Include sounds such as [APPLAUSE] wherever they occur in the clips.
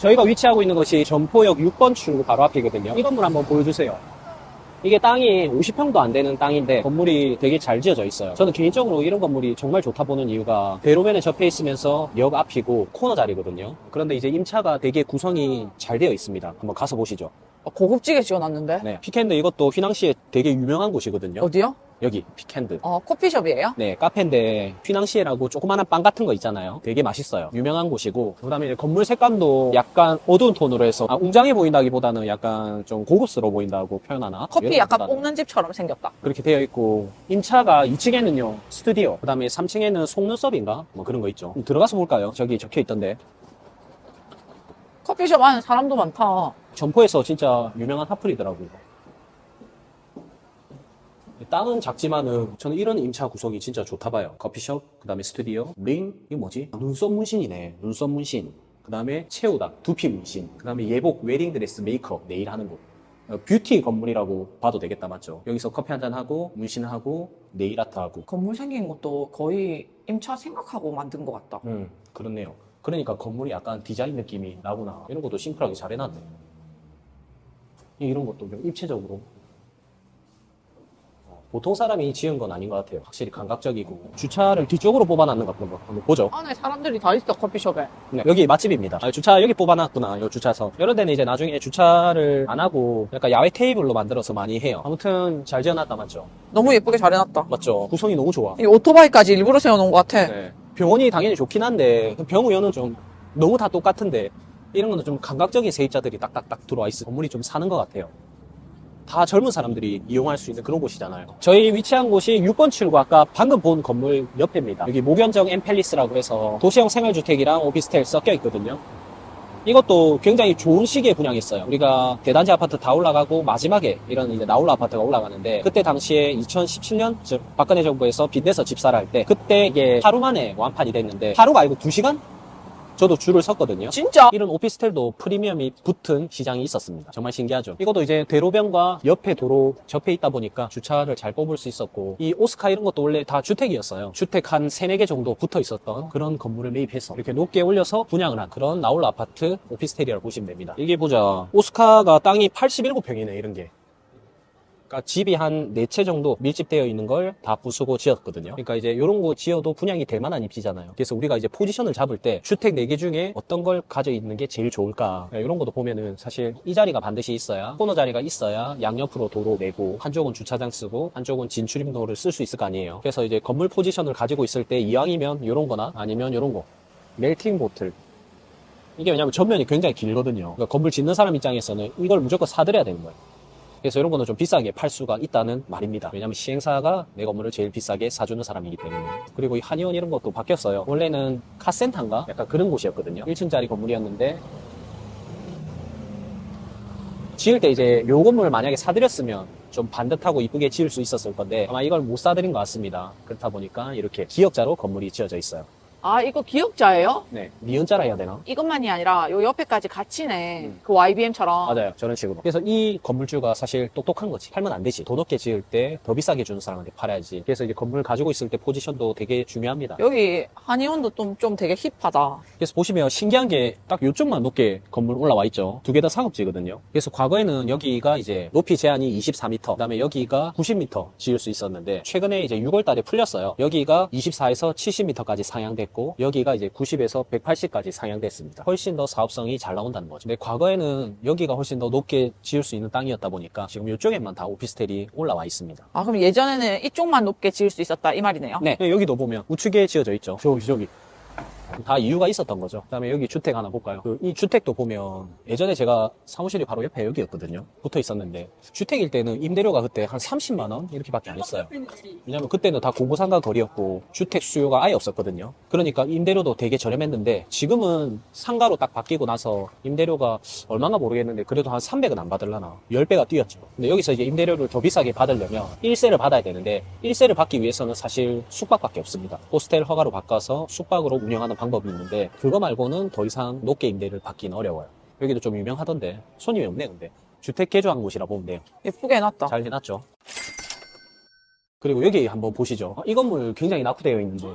저희가 위치하고 있는 것이 점포역 6번 출구 바로 앞이거든요. 이 건물 한번 보여주세요. 이게 땅이 50평도 안 되는 땅인데 건물이 되게 잘 지어져 있어요. 저는 개인적으로 이런 건물이 정말 좋다 보는 이유가 대로변에 접해 있으면서 역 앞이고 코너 자리거든요. 그런데 이제 임차가 되게 구성이 잘 되어 있습니다. 한번 가서 보시죠. 어, 고급지게 지어놨는데? 네, 피켄드 이것도 휘낭시에 되게 유명한 곳이거든요. 어디요? 여기 피켄드. 어, 커피숍이에요? 네, 카페인데 휘낭시에라고 조그마한 빵 같은 거 있잖아요. 되게 맛있어요. 유명한 곳이고 그 다음에 이제 건물 색감도 약간 어두운 톤으로 해서 아, 웅장해 보인다기보다는 약간 좀 고급스러워 보인다고 표현하나? 커피 약간 볶는 집처럼 생겼다. 그렇게 되어 있고 임차가 2층에는요 스튜디오 그 다음에 3층에는 속눈썹인가 뭐 그런 거 있죠. 들어가서 볼까요? 저기 적혀 있던데 커피숍 안에 사람도 많다. 점포에서 진짜 유명한 하플이더라고요. 땅은 작지만은 저는 이런 임차 구성이 진짜 좋다 봐요. 커피숍, 그 다음에 스튜디오, 링, 이게 뭐지? 아, 눈썹 문신이네. 눈썹 문신. 그 다음에 채우다, 두피 문신. 그 다음에 예복, 웨딩드레스, 메이크업, 네일 하는 곳. 어, 뷰티 건물이라고 봐도 되겠다, 맞죠? 여기서 커피 한 잔 하고, 문신하고, 네일 아트 하고. 건물 생긴 것도 거의 임차 생각하고 만든 것 같다. 음, 그렇네요. 그러니까 건물이 약간 디자인 느낌이 나구나. 이런 것도 심플하게 잘 해놨네. 이런 것도 좀 입체적으로. 어, 보통 사람이 지은 건 아닌 것 같아요. 확실히 감각적이고. 주차를 뒤쪽으로 뽑아놨는 것 같은 거 한번 보죠. 안에 사람들이 다 있어, 커피숍에. 네, 여기 맛집입니다. 아, 주차 여기 뽑아놨구나. 요 주차석. 이런 데는 이제 나중에 주차를 안 하고 약간 야외 테이블로 만들어서 많이 해요. 아무튼 잘 지어놨다 맞죠? 너무 예쁘게 잘 해놨다. 맞죠? 구성이 너무 좋아. 이 오토바이까지 일부러 세워놓은 것 같아. 네. 병원이 당연히 좋긴 한데 병우연은 좀 너무 다 똑같은데 이런 거는 좀 감각적인 세입자들이 딱딱딱 들어와 있어 건물이 좀 사는 것 같아요. 다 젊은 사람들이 이용할 수 있는 그런 곳이잖아요. 저희 위치한 곳이 6번 출구 아까 방금 본 건물 옆입니다. 여기 모견정 엠펠리스라고 해서 도시형 생활주택이랑 오피스텔 섞여 있거든요. 이것도 굉장히 좋은 시기에 분양했어요. 우리가 대단지 아파트 다 올라가고 마지막에 이런 이제 나홀라 아파트가 올라가는데 그때 당시에 2017년 즉 박근혜 정부에서 빚내서 집사를 할 때 그때 이게 하루 만에 완판이 됐는데 하루가 아니고 2시간? 저도 줄을 섰거든요. 진짜? 이런 오피스텔도 프리미엄이 붙은 시장이 있었습니다. 정말 신기하죠. 이것도 이제 대로변과 옆에 도로 접해 있다 보니까 주차를 잘 뽑을 수 있었고 이 오스카 이런 것도 원래 다 주택이었어요. 주택 한 3, 4개 정도 붙어 있었던 그런 건물을 매입해서 이렇게 높게 올려서 분양을 한 그런 나홀라 아파트 오피스텔이라고 보시면 됩니다. 이게 보자. 오스카가 땅이 87평이네 이런 게. 그러니까 집이 한 네 채 정도 밀집되어 있는 걸 다 부수고 지었거든요. 그러니까 이제 이런 거 지어도 분양이 될 만한 입지잖아요. 그래서 우리가 이제 포지션을 잡을 때 주택 네개 중에 어떤 걸 가져 있는 게 제일 좋을까 이런 것도 보면은 사실 이 자리가 반드시 있어야 코너 자리가 있어야 양옆으로 도로 내고 한쪽은 주차장 쓰고 한쪽은 진출입로를 쓸 수 있을 거 아니에요. 그래서 이제 건물 포지션을 가지고 있을 때 이왕이면 이런 거나 아니면 이런 거 멜팅 보틀 이게 왜냐면 전면이 굉장히 길거든요. 그러니까 건물 짓는 사람 입장에서는 이걸 무조건 사들여야 되는 거예요. 그래서 이런 거는 좀 비싸게 팔 수가 있다는 말입니다. 왜냐면 시행사가 내 건물을 제일 비싸게 사주는 사람이기 때문에. 그리고 이 한의원 이런 것도 바뀌었어요. 원래는 카센터인가? 약간 그런 곳이었거든요. 1층짜리 건물이었는데 지을 때 이제 요 건물을 만약에 사드렸으면 좀 반듯하고 이쁘게 지을 수 있었을 건데 아마 이걸 못 사드린 것 같습니다. 그렇다 보니까 이렇게 기역자로 건물이 지어져 있어요. 아, 이거 기억자예요? 네. 니은자라 해야 되나? 이것만이 아니라 요 옆에까지 같이네. 음. 그 YBM처럼. 맞아요. 저런 식으로. 그래서 이 건물주가 사실 똑똑한 거지. 팔면 안 되지. 더 높게 지을 때 더 비싸게 주는 사람한테 팔아야지. 그래서 이제 건물 가지고 있을 때 포지션도 되게 중요합니다. 여기 한의원도 좀, 좀 되게 힙하다. 그래서 보시면 신기한 게딱 요쪽만 높게 건물 올라와 있죠. 두 개 다 상업지거든요. 그래서 과거에는 여기가 이제 높이 제한이 24m, 그다음에 여기가 90m 지을 수 있었는데 최근에 이제 6월 달에 풀렸어요. 여기가 24에서 70m까지 상향됐고 여기가 이제 90에서 180까지 상향됐습니다. 훨씬 더 사업성이 잘 나온다는 거죠. 근데 과거에는 여기가 훨씬 더 높게 지을 수 있는 땅이었다 보니까 지금 이쪽에만 다 오피스텔이 올라와 있습니다. 아, 그럼 예전에는 이쪽만 높게 지을 수 있었다. 이 말이네요. 네, 여기도 보면 우측에 지어져 있죠. 저기 저기. 다 이유가 있었던 거죠. 그다음에 여기 주택 하나 볼까요? 그 이 주택도 보면 예전에 제가 사무실이 바로 옆에 여기였거든요. 붙어 있었는데 주택일 때는 임대료가 그때 한 30만 원 이렇게밖에 안 했어요. 왜냐면 그때는 다 공부상가 거리였고 주택 수요가 아예 없었거든요. 그러니까 임대료도 되게 저렴했는데 지금은 상가로 딱 바뀌고 나서 임대료가 얼마나 모르겠는데 그래도 한 300은 안 받을라나 10배가 뛰었죠. 근데 여기서 이제 임대료를 더 비싸게 받으려면 1세를 받아야 되는데 1세를 받기 위해서는 사실 숙박밖에 없습니다. 호스텔 허가로 바꿔서 숙박으로 운영하는 방법이 있는데 그거 말고는 더 이상 높게 임대를 받기는 어려워요. 여기도 좀 유명하던데 손님이 없네 근데 주택 개조한 곳이라 보면 돼요. 예쁘게 해놨다. 잘 해놨죠. 그리고 여기 한번 보시죠. 이 건물 굉장히 낙후되어 있는데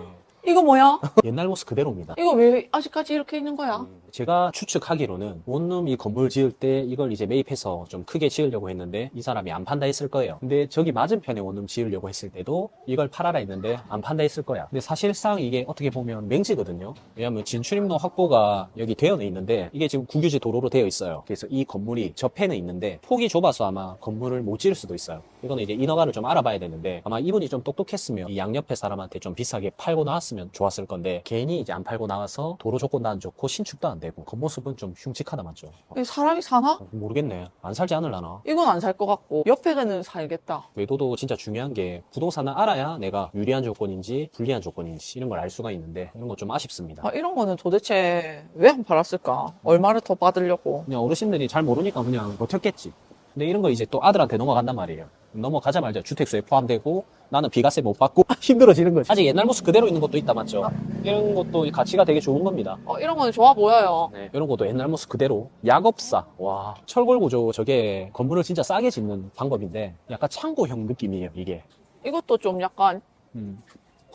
이거 뭐야? 옛날 모습 그대로입니다. 이거 왜 아직까지 이렇게 있는 거야? 음, 제가 추측하기로는 원룸 이 건물 지을 때 이걸 이제 매입해서 좀 크게 지으려고 했는데 이 사람이 안 판다 했을 거예요. 근데 저기 맞은편에 원룸 지으려고 했을 때도 이걸 팔아라 했는데 안 판다 했을 거야. 근데 사실상 이게 어떻게 보면 맹지거든요. 왜냐하면 진출입로 확보가 여기 되어는 있는데 이게 지금 국유지 도로로 되어 있어요. 그래서 이 건물이 접해는 있는데 폭이 좁아서 아마 건물을 못 지을 수도 있어요. 이거는 이제 인허가를 좀 알아봐야 되는데 아마 이분이 좀 똑똑했으면 이 양옆에 사람한테 좀 비싸게 팔고 나왔으면 좋았을 건데 괜히 이제 안 팔고 나와서 도로 조건도 안 좋고 신축도 안 되고 겉모습은 좀 흉측하다 맞죠? 이거 사람이 사나? 어, 모르겠네. 안 살지 않을라나? 이건 안 살 것 같고 옆에는 살겠다. 외도도 진짜 중요한 게 부동산을 알아야 내가 유리한 조건인지 불리한 조건인지 이런 걸 알 수가 있는데 이런 거 좀 아쉽습니다. 아, 이런 거는 도대체 왜 안 팔았을까? 얼마를 더 받으려고? 그냥 어르신들이 잘 모르니까 그냥 버텼겠지. 근데 이런 거 이제 또 아들한테 넘어간단 말이에요. 넘어가자마자 주택수에 포함되고 나는 비과세 못 받고 [LAUGHS] 힘들어지는 거지. 아직 옛날 모습 그대로 있는 것도 있다 맞죠? 이런 것도 가치가 되게 좋은 겁니다. 어, 이런 거는 좋아 보여요. 네, 이런 것도 옛날 모습 그대로 약업사 와 철골 구조 저게 건물을 진짜 싸게 짓는 방법인데 약간 창고형 느낌이에요 이게 이것도 좀 약간 음,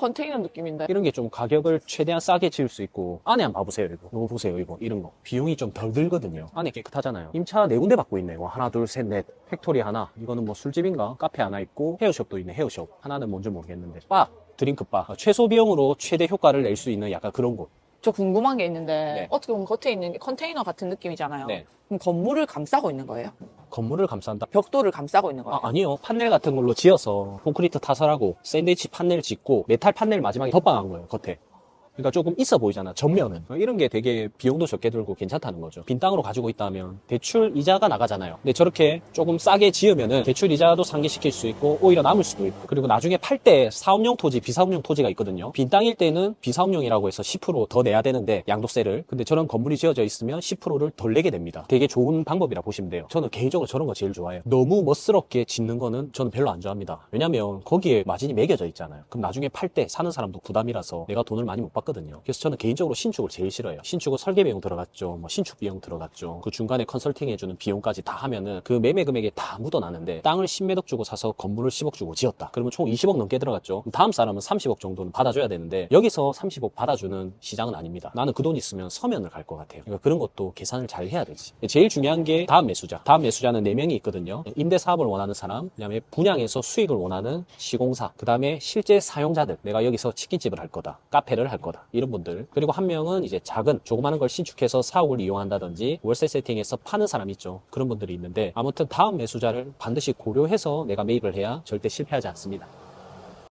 컨테이너 느낌인데. 이런 게 좀 가격을 최대한 싸게 지을 수 있고 안에 한번 봐보세요 이거. 이거 보세요 이거. 이런 거. 비용이 좀 덜 들거든요. 안에 깨끗하잖아요. 임차 네 군데 받고 있네 와, 하나 둘 셋 넷. 팩토리 하나. 이거는 뭐 술집인가? 카페 하나 있고 헤어숍도 있네 헤어숍. 하나는 뭔지 모르겠는데. 바 드링크바. 어, 최소 비용으로 최대 효과를 낼 수 있는 약간 그런 곳 저 궁금한 게 있는데 네. 어떻게 보면 겉에 있는 게 컨테이너 같은 느낌이잖아요. 네. 그럼 건물을 감싸고 있는 거예요? 건물을 감싼다 벽돌을 감싸고 있는 거예요? 아, 아니요. 판넬 같은 걸로 지어서 콘크리트 타설하고 샌드위치 판넬 짓고 메탈 판넬 마지막에 덧방한 거예요, 겉에. 그러니까 조금 있어 보이잖아, 전면은. 이런 게 되게 비용도 적게 들고 괜찮다는 거죠. 빈 땅으로 가지고 있다면 대출 이자가 나가잖아요. 근데 저렇게 조금 싸게 지으면은 대출 이자도 상기시킬 수 있고 오히려 남을 수도 있고. 그리고 나중에 팔 때 사업용 토지, 비사업용 토지가 있거든요. 빈 땅일 때는 비사업용이라고 해서 10%더 내야 되는데 양도세를. 근데 저런 건물이 지어져 있으면 10%를 덜 내게 됩니다. 되게 좋은 방법이라 보시면 돼요. 저는 개인적으로 저런 거 제일 좋아해요. 너무 멋스럽게 짓는 거는 저는 별로 안 좋아합니다. 왜냐면 거기에 마진이 매겨져 있잖아요. 그럼 나중에 팔 때 사는 사람도 부담이라서 내가 돈을 많이 못 받 거든요. 그래서 저는 개인적으로 신축을 제일 싫어요. 신축은 설계 비용 들어갔죠. 뭐 신축 비용 들어갔죠. 그 중간에 컨설팅 해주는 비용까지 다 하면은 그 매매 금액에 다 묻어나는데 땅을 10매덕 주고 사서 건물을 10억 주고 지었다. 그러면 총 20억 넘게 들어갔죠. 다음 사람은 30억 정도는 받아줘야 되는데 여기서 30억 받아주는 시장은 아닙니다. 나는 그 돈 있으면 서면을 갈 것 같아요. 그러니까 그런 것도 계산을 잘 해야 되지. 제일 중요한 게 다음 매수자. 다음 매수자는 4명이 있거든요. 임대 사업을 원하는 사람, 그다음에 분양에서 수익을 원하는 시공사, 그다음에 실제 사용자들. 내가 여기서 치킨집을 할 거다. 카페를 할 거다. 이런 분들. 그리고 한 명은 이제 작은 조그마한 걸 신축해서 사옥을 이용한다든지 월세 세팅해서 파는 사람 있죠. 그런 분들이 있는데 아무튼 다음 매수자를 반드시 고려해서 내가 매입을 해야 절대 실패하지 않습니다.